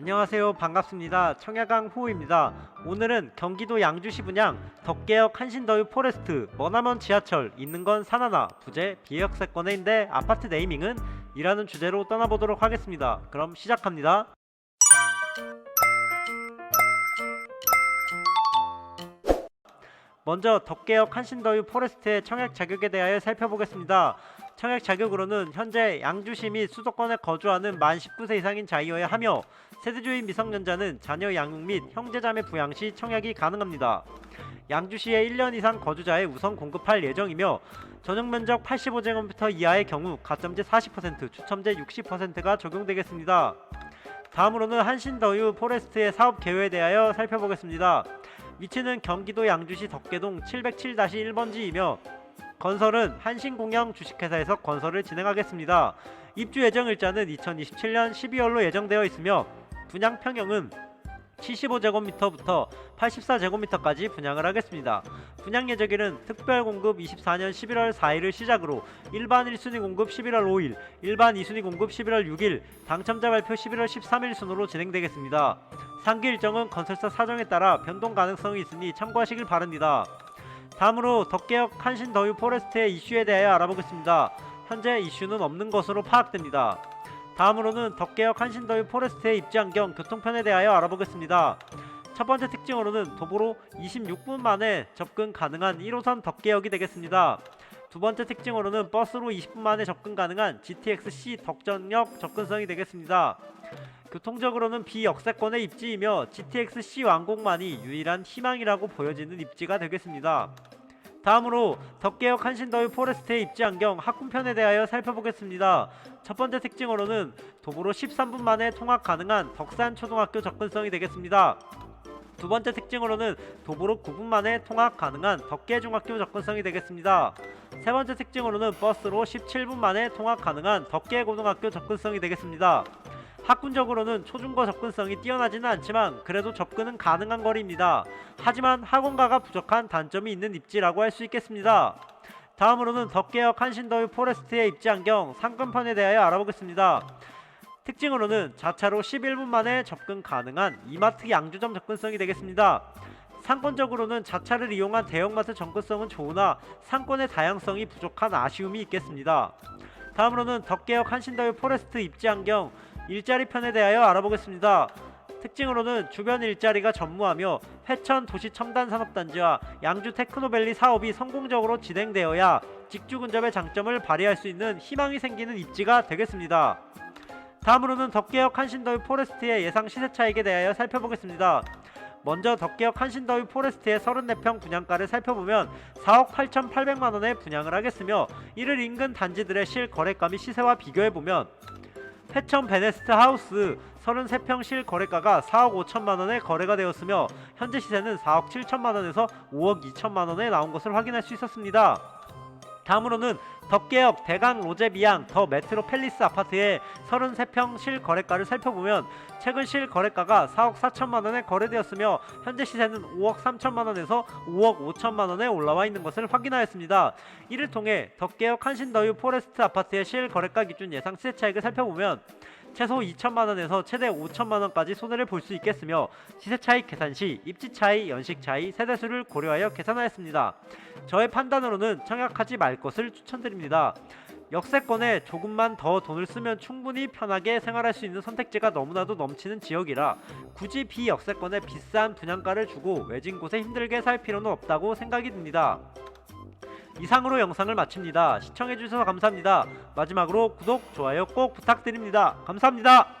안녕하세요. 반갑습니다. 청야강 후우입니다. 오늘은 경기도 양주시 분양 덕계역 한신더유 포레스트 머나먼 지하철 있는 건 산하나 부재 비역세권에인데 아파트 네이밍은 이라는 주제로 떠나보도록 하겠습니다. 그럼 시작합니다. 먼저 덕계역 한신더유 포레스트의 청약 자격에 대하여 살펴보겠습니다. 청약 자격으로는 현재 양주시 및 수도권에 거주하는 만 19세 이상인 자이어야 하며 세대주의 미성년자는 자녀 양육 및 형제자매 부양 시 청약이 가능합니다. 양주시에 1년 이상 거주자에 우선 공급할 예정이며 전용 면적 85제곱미터 이하의 경우 가점제 40%, 추첨제 60%가 적용되겠습니다. 다음으로는 한신더유 포레스트의 사업 개요에 대하여 살펴보겠습니다. 위치는 경기도 양주시 덕계동 707-1번지이며 건설은 한신공영 주식회사에서 건설을 진행하겠습니다. 입주 예정 일자는 2027년 12월로 예정되어 있으며 분양 평형은 75제곱미터부터 84제곱미터까지 분양을 하겠습니다. 분양 예정일은 특별 공급 24년 11월 4일을 시작으로 일반 1순위 공급 11월 5일, 일반 2순위 공급 11월 6일, 당첨자 발표 11월 13일 순으로 진행되겠습니다. 상기 일정은 건설사 사정에 따라 변동 가능성이 있으니 참고하시길 바랍니다. 다음으로 덕계역 한신더유 포레스트의 이슈에 대하여 알아보겠습니다. 현재 이슈는 없는 것으로 파악됩니다. 다음으로는 덕계역 한신더유 포레스트의 입지환경 교통편에 대하여 알아보겠습니다. 첫 번째 특징으로는 도보로 26분 만에 접근 가능한 1호선 덕계역이 되겠습니다. 두 번째 특징으로는 버스로 20분 만에 접근 가능한 GTX-C 덕전역 접근성이 되겠습니다. 교통적으로는 비역세권의 입지이며 GTX-C 완공만이 유일한 희망이라고 보여지는 입지가 되겠습니다. 다음으로 덕계역 한신더유 포레스트의 입지 안경 학군편에 대하여 살펴보겠습니다. 첫 번째 특징으로는 도보로 13분 만에 통학 가능한 덕산 초등학교 접근성이 되겠습니다. 두 번째 특징으로는 도보로 9분 만에 통학 가능한 덕계 중학교 접근성이 되겠습니다. 세 번째 특징으로는 버스로 17분 만에 통학 가능한 덕계 고등학교 접근성이 되겠습니다. 학군적으로는 초중고 접근성이 뛰어나지는 않지만 그래도 접근은 가능한 거리입니다. 하지만 학원가가 부족한 단점이 있는 입지라고 할 수 있겠습니다. 다음으로는 덕계역 한신더유 포레스트의 입지 안경 상권편에 대하여 알아보겠습니다. 특징으로는 자차로 11분 만에 접근 가능한 이마트 양주점 접근성이 되겠습니다. 상권적으로는 자차를 이용한 대형마트 접근성은 좋으나 상권의 다양성이 부족한 아쉬움이 있겠습니다. 다음으로는 덕계역 한신더유 포레스트 입지 안경 일자리 편에 대하여 알아보겠습니다. 특징으로는 주변 일자리가 전무하며 회천 도시 첨단 산업단지와 양주 테크노밸리 사업이 성공적으로 진행되어야 직주 근접의 장점을 발휘할 수 있는 희망이 생기는 입지가 되겠습니다. 다음으로는 덕계역 한신더유 포레스트의 예상 시세 차익에 대하여 살펴보겠습니다. 먼저 덕계역 한신더유 포레스트의 34평 분양가를 살펴보면 4억 8,800만 원에 분양을 하겠으며 이를 인근 단지들의 실거래가 및 시세와 비교해보면 회천 베네스트 하우스 33평 실 거래가가 4억 5천만 원에 거래가 되었으며 현재 시세는 4억 7천만 원에서 5억 2천만 원에 나온 것을 확인할 수 있었습니다. 다음으로는 덕계역 대강 로제비앙 더 메트로 팰리스 아파트의 33평 실 거래가를 살펴보면 최근 실 거래가가 4억 4천만 원에 거래되었으며 현재 시세는 5억 3천만 원에서 5억 5천만 원에 올라와 있는 것을 확인하였습니다. 이를 통해 덕계역 한신더유 포레스트 아파트의 실 거래가 기준 예상 시세 차익을 살펴보면 최소 2천만 원에서 최대 5천만 원까지 손해를 볼 수 있겠으며 시세 차익 계산 시 입지 차이, 연식 차이, 세대수를 고려하여 계산하였습니다. 저의 판단으로는 청약하지 말 것을 추천드립니다. 역세권에 조금만 더 돈을 쓰면 충분히 편하게 생활할 수 있는 선택지가 너무나도 넘치는 지역이라 굳이 비역세권에 비싼 분양가를 주고 외진 곳에 힘들게 살 필요는 없다고 생각이 듭니다. 이상으로 영상을 마칩니다. 시청해주셔서 감사합니다. 마지막으로 구독, 좋아요 꼭 부탁드립니다. 감사합니다.